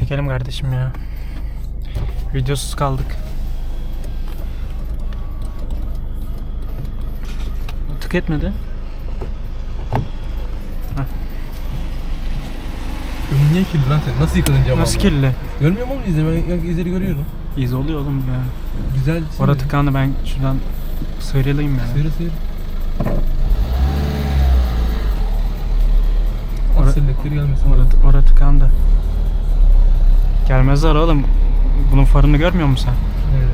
Çekelim kardeşim ya. Videosuz kaldık. Tık etmedi. Önün niye kirli lan sen? Nasıl yıkadın camı? Nasıl kirli? Görmüyor musun izi? Ben izleri görüyorum. İz oluyor oğlum ya. Güzel. Orada tıkandı ben şuradan sıyrılayım ya. Sıyır sıyır. Ora- Orada gelmesin. Orada, orada tıkandı. Gelmezler oğlum. Bunun farını görmüyor musun sen? Evet.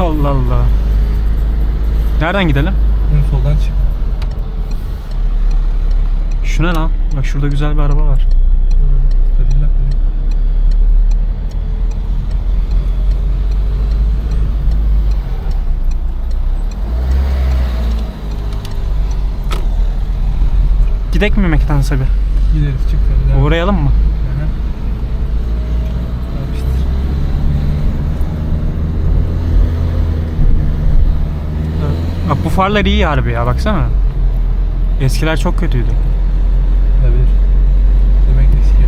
Allah Allah. Nereden gidelim? Ön soldan çık. Şu ne lan? Bak şurada güzel bir araba var. Cadillac mi? Gidek mi McDonald's'a bir? Gideriz çık. Uğrayalım mı? Aha. Yapıştır. Bak bu farlar iyi harbi ya baksana. Eskiler çok kötüydü. Olabilir. Demek eski.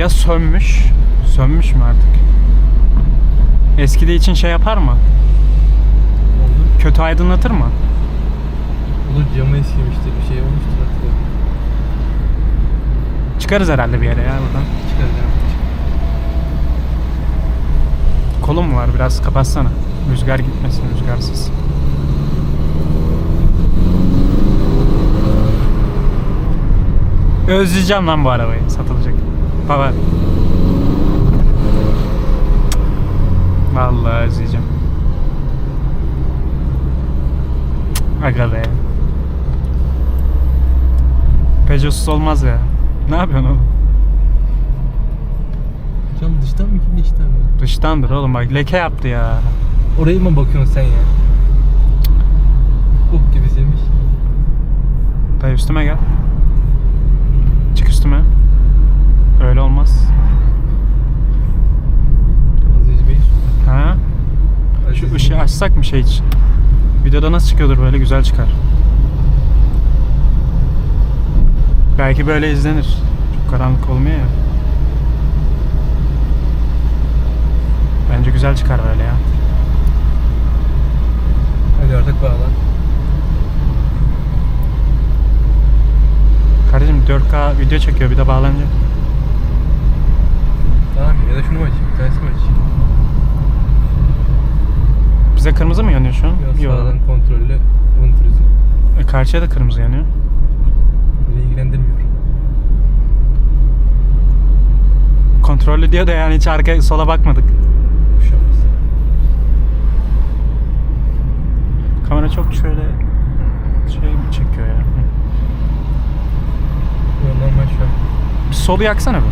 Ya sönmüş, sönmüş mü artık? Eskide için şey yapar mı? Oldu. Kötü aydınlatır mı? Olur camı eskimiştir bir şey olmuştur artık. Çıkarız herhalde bir yere ya buradan. Çıkar devam. Kolum var biraz kapatsana. Rüzgar gitmesin rüzgarsız. Özleyeceğim lan bu arabayı satılacak. Baba. Vallahi özleyeceğim. Aga be. Peugeot'suz olmaz ya. Ne yapıyorsun oğlum? Cam dıştan mı kirli içten mi? Dıştandır oğlum bak leke yaptı ya. Orayı mı bakıyorsun sen ya? Bok gibi sevmiş. Dayı üstüme gel. Çık üstüme. Öyle olmaz. Aziz Bey. Ha? Şu Aziz ışığı Bey. açsak mı şey için? Videoda nasıl çıkıyordur böyle güzel çıkar. Belki böyle izlenir. Çok karanlık olmuyor ya. Bence güzel çıkar böyle ya. Artık bağla. Kardeşim 4K video çekiyor bir de bağlanacak. Tamam ya da şunu açayım? Bir tanesini açayım? Bize kırmızı mı yanıyor şu an? Yok. sağdan kontrollü. E, karşıya da kırmızı yanıyor. Beni ilgilendirmiyor. Kontrollü diyor da yani hiç arkaya sola bakmadık. Bir şey olmaz. Kamera çok şöyle şey mi çekiyor ya. Hı. Yok, Normal şu an. Bir solu yaksana bir.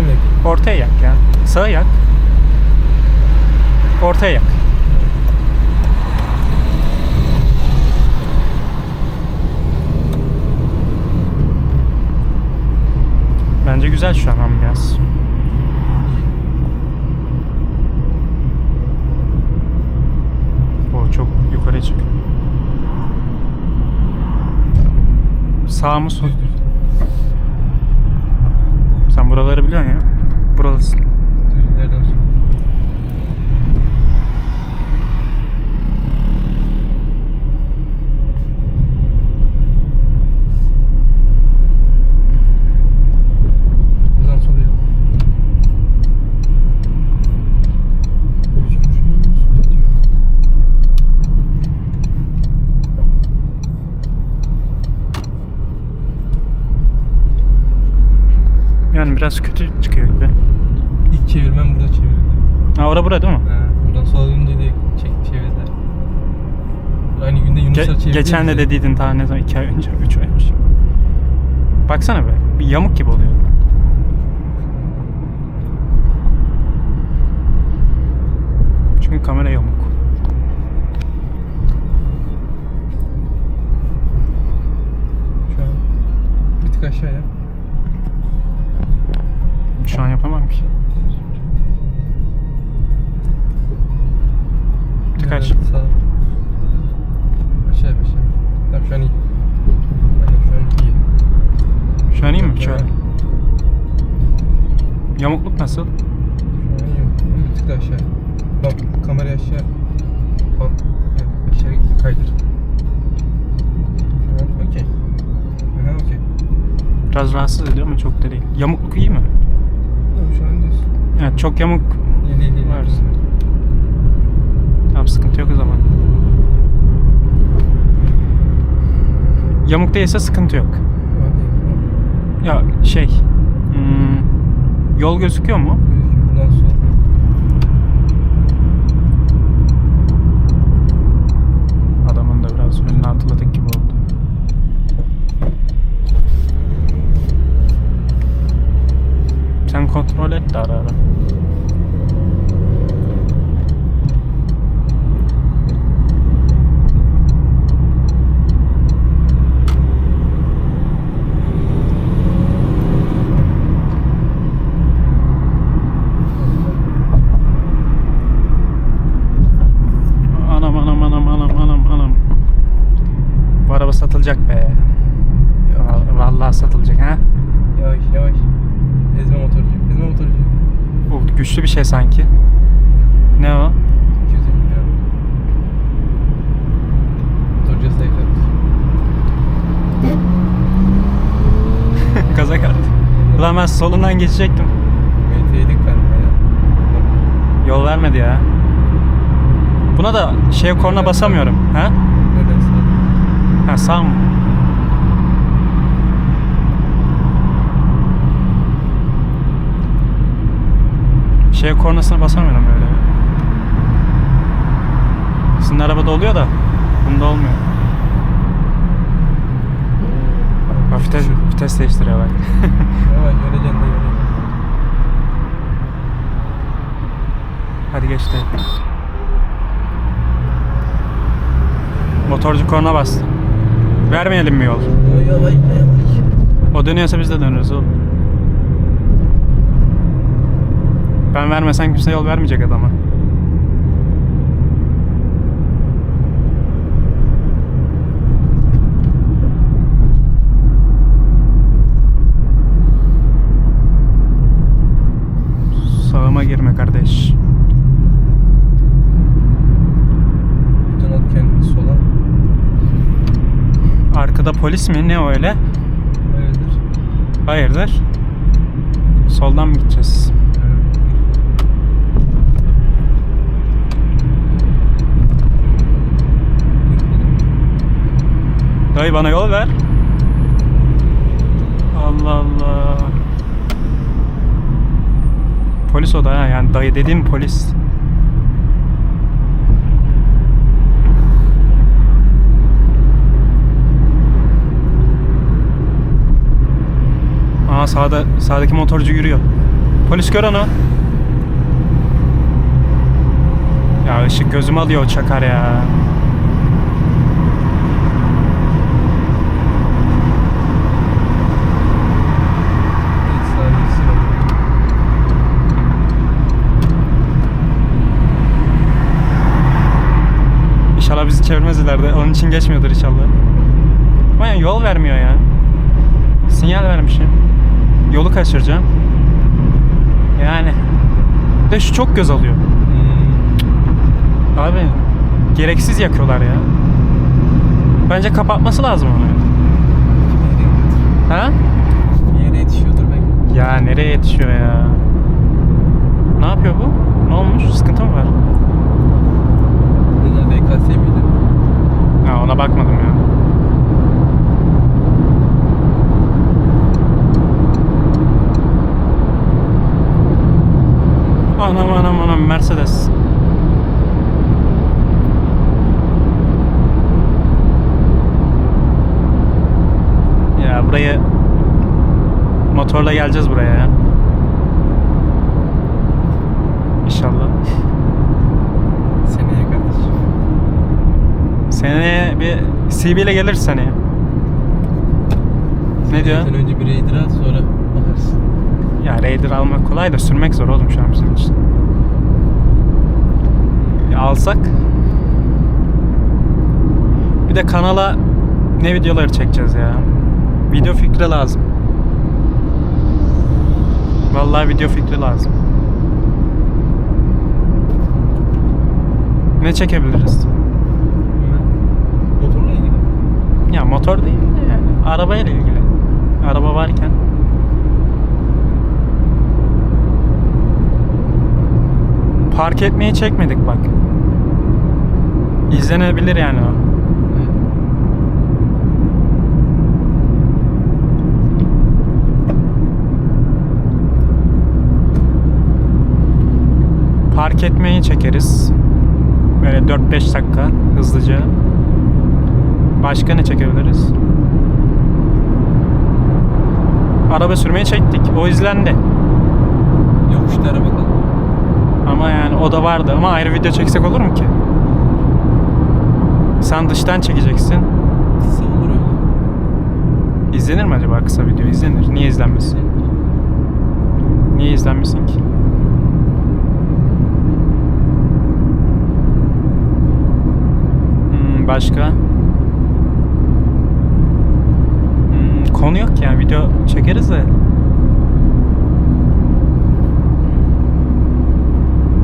Mı yakın? Ortaya yak ya. Sağa yak. Ortaya yak. Bence güzel şu an ambiyans. O çok yukarı çık. Sağ mı sol? Sen buraları biliyorsun ya. Buralısın. Düzlerden sonra. Buradan sola yap. Biraz kötü çıkıyor gibi. İlk çevirmem burada çevirdi. Ha ora bura değil mi? Ha, buradan sola dönünce de çek, çevirdiler. Aynı günde Yunuslar Ge- çevirdi. geçen de dediydin daha ne zaman? 2 ay önce, 3 ay önce. Baksana be. Bir yamuk gibi oluyor. Çünkü kamera yamuk. Biraz rahatsız ediyor ama çok da değil. Yamukluk iyi mi? Yok şu an düz. Evet çok yamuk değil değil. var. Tamam sıkıntı yok o zaman. Yamuk değilse sıkıntı yok. Ya şey hmm, yol gözüküyor mu? Sol. Adamın da biraz önüne atladık gibi oldu. Sen kontrol et de ara ara. Anam anam anam anam anam anam. Bu satılacak be. Vallahi satılacak ha. Yavaş yavaş. Ezme motorcu. Ezme motorcu. Bu güçlü bir şey sanki. Ne o? 250 gram. Motorcuya sayı kardeş. Gaza geldi. Ulan ben solundan geçecektim. Galiba ya. Yol vermedi ya. Buna da şey korna basamıyorum. Ha? Ha sağ mı? Şey kornasına basamıyorum öyle. Sizin arabada oluyor da bunda olmuyor. Bak vites, vites değiştiriyor bak. Yavaş öleceksin de öleceksin. Hadi geç de. Motorcu korna bastı. Vermeyelim mi yol? Yavaş yavaş. O dönüyorsa biz de döneriz oğlum. Ben vermesen kimse yol vermeyecek adama. Sağıma girme kardeş. Dön at kendini sola. Arkada polis mi? Ne öyle? Öyledir. Hayırdır? Soldan mı gideceğiz? Evet. Dayı bana yol ver. Allah Allah. Polis o da ha yani dayı dediğim polis. Aa sağda sağdaki motorcu yürüyor. Polis gör onu. Ya ışık gözümü alıyor çakar ya. Geç sağa geç sola. Çevirmez ileride. Onun için geçmiyordur inşallah. Ama yani yol vermiyor ya. Sinyal vermişim. Yolu kaçıracağım. Yani. Bir De şu çok göz alıyor. Abi gereksiz yakıyorlar ya. Bence kapatması lazım onu. Ha? Yere yetişiyordur belki. Ya nereye yetişiyor ya? Ne yapıyor bu? Ne olmuş? Sıkıntı mı var? DKS miydi? Ha ona bakmadım ya. Anam anam anam Mercedes. Ya burayı motorla geleceğiz buraya ya. İnşallah. Seneye kardeşim. Seneye bir CB ile gelir seneye. Ne diyor? Sen önce bir Raider al sonra bakarsın. Ya Raider almak kolay da sürmek zor oğlum şu an bizim için. Ya alsak bir de kanala ne videoları çekeceğiz ya. Video fikri lazım. Vallahi video fikri lazım. Ne çekebiliriz? Motorla ilgili. Ya motor değil de yani arabayla ilgili. Araba varken. Park etmeyi çekmedik bak. İzlenebilir yani o. Park etmeyi çekeriz. Böyle 4-5 dakika hızlıca. Başka ne çekebiliriz? Araba sürmeyi çektik. O izlendi. Yokuşta araba kaldı. Ama yani o da vardı. Ama ayrı video çeksek olur mu ki? Sen dıştan çekeceksin. Kısa olur öyle. İzlenir mi acaba kısa video? İzlenir. Niye izlenmesin? Niye izlenmesin ki? Hmm, başka? Hmm, konu yok yani video çekeriz de.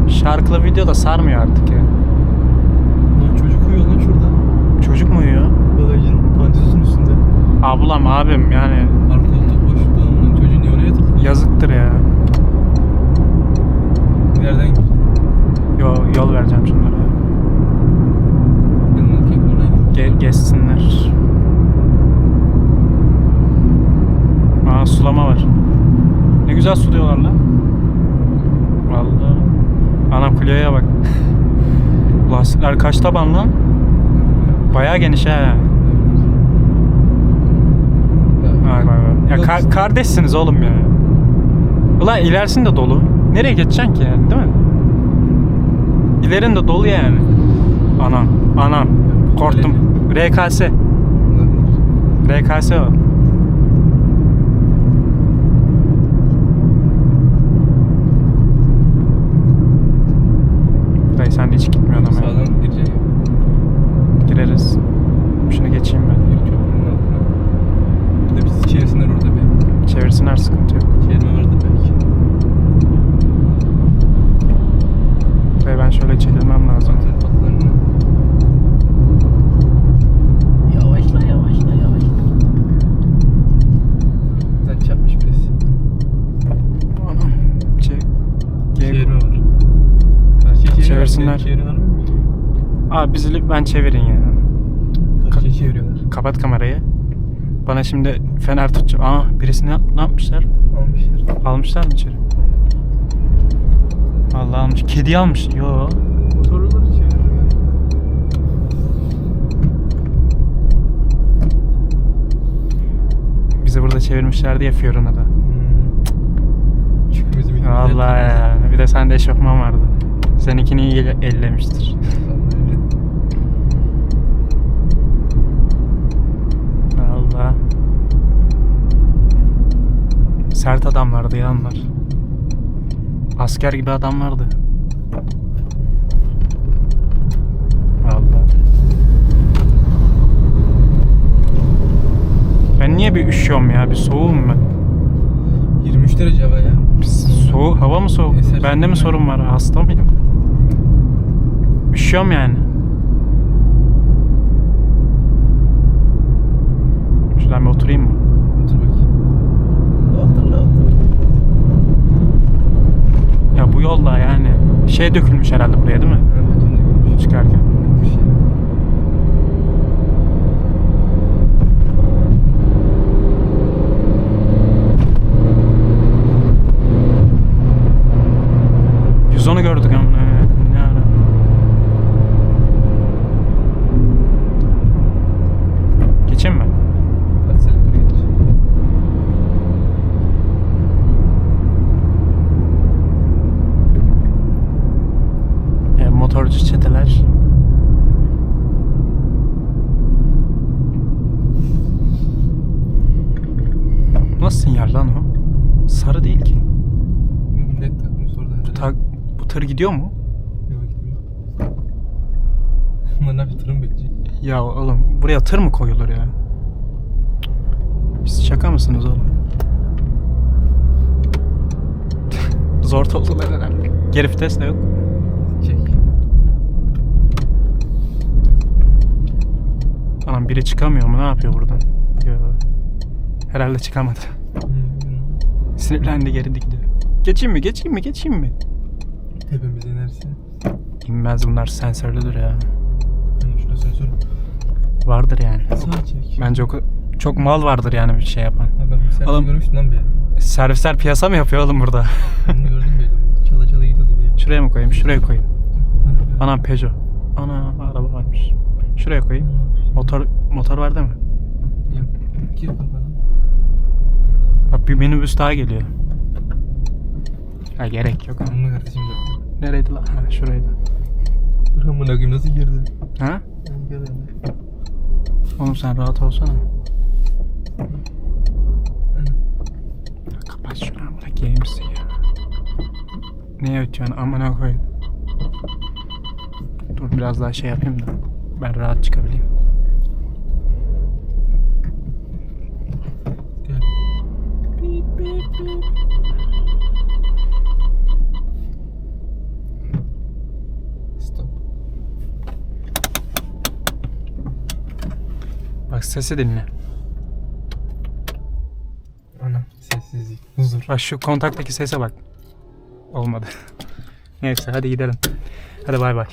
Şarkılı video da sarmıyor artık ya. Lan çocuk uyuyor lan şurada. Çocuk mu uyuyor? Bagajın pantizosun üstünde. Ablam abim yani Arka koltuk boşlukta onun çocuğu niye oraya yatırdı? yazıktır ya. Nereden? Yo, yol vereceğim şunlara. Ge- geçsinler. Aa sulama var. Ne güzel suluyorlar lan. Vallahi. Anam kuleye bak. Lastikler kaç taban lan? Bayağı geniş. Ya, Vay vay vay. Ya ka- kardeşsiniz oğlum ya. Ulan ilerisinde dolu. Nereye geçeceksin ki yani değil mi? İlerin de dolu yani. Anam, anam. Korktum. RKS. RKS o. Dayı sen de hiç gitmiyorsun ama. ya. Sağdan gireceksin ya. Gireriz. Şunu geçeyim ben. Bir köprünün altına. Bir de bizi çevirsinler orada Çevirsinler sıkıntı yok. Çevirme vardı belki. Dayı ben şöyle çekilmem lazım. Yavaşla yavaşla yavaşla. Sen çarpmış birisi. Anam. Çevirme var. Çeviriyorlar. Çevirsinler. Mı? Abi bizi lütfen çevirin ya. Karşıya çeviriyorlar. Kapat kamerayı. Bana şimdi fener tutacak. Aa birisi ne, yapmışlar? Almışlar. Almışlar mı içeri? Allah almış. Kedi almış. Yo. Motorları çeviriyorlar. Bizi burada çevirmişler diye Fiorina da. Hmm. Çünkü bizim ikimiz Vallahi ya. Bir de sende eşofman vardı. Seninkini iyi elle- ellemiştir. Allah. Sert adamlardı ya onlar. Asker gibi adamlardı. Allah. Ben niye bir üşüyorum ya? Bir soğuğum ben. 23 derece hava ya. Soğuk, hava mı soğuk? Eser Bende mi sorun sorun var? Hasta mıyım? Üşüyorum yani. Şuradan bir oturayım mı? Şey dökülmüş herhalde buraya değil mi? Evet. Çıkarken. Yüz onu gördük ama ne, ne ara? Geçeyim mi? Hadi sen dur geç. E, motorcu çeteler. Nasıl sinyal lan o? Sarı değil ki. Takmış oradan. Bu, ta- bu tır gidiyor mu? Yok gitmiyor. Bunlar ne yapıyor? bekleyecek. Ya oğlum buraya tır mı koyulur ya? Siz şaka mısınız oğlum? Zor oldular herhalde. Geri vites de yok. Çek. Anam biri çıkamıyor mu? Ne yapıyor buradan? Yo. Herhalde çıkamadı. Sinirlendi geri dikti. Geçeyim mi? Geçeyim mi? Geçeyim mi? Tepemize inerse. İnmez bunlar sensörlüdür ya. Hani şurada sensör. Vardır yani. Sağa çek. Bence o ka- çok mal vardır yani bir şey yapan. Ha ben bir servis Oğlum- görmüştüm lan bir yer. Servisler piyasa mı yapıyor oğlum burada? Onu gördüm bir yerde. Çala çala gidiyordu bir yer. Şuraya mı koyayım? Şuraya koyayım. Yer. Anam Peugeot. Ana araba varmış. Şuraya koyayım. Motor motor var değil mi? Yap. Gir. Bak bir minibüs daha geliyor. Ha gerek yok. Onunla kardeşim de. Nereydi lan? Ha şuraydı. Dur amına koyayım nasıl girdi? Ha? Hele. Oğlum sen rahat olsana. Kapat şunu amına game'si ya. Ne ötüyorsun amına koy. Dur biraz daha şey yapayım da ben rahat çıkabileyim. Gel. Stop. Bak sesi dinle. Ana sessizlik. Huzur. Bak şu kontaktaki sese bak. Olmadı. Neyse hadi gidelim. Hadi bay bay.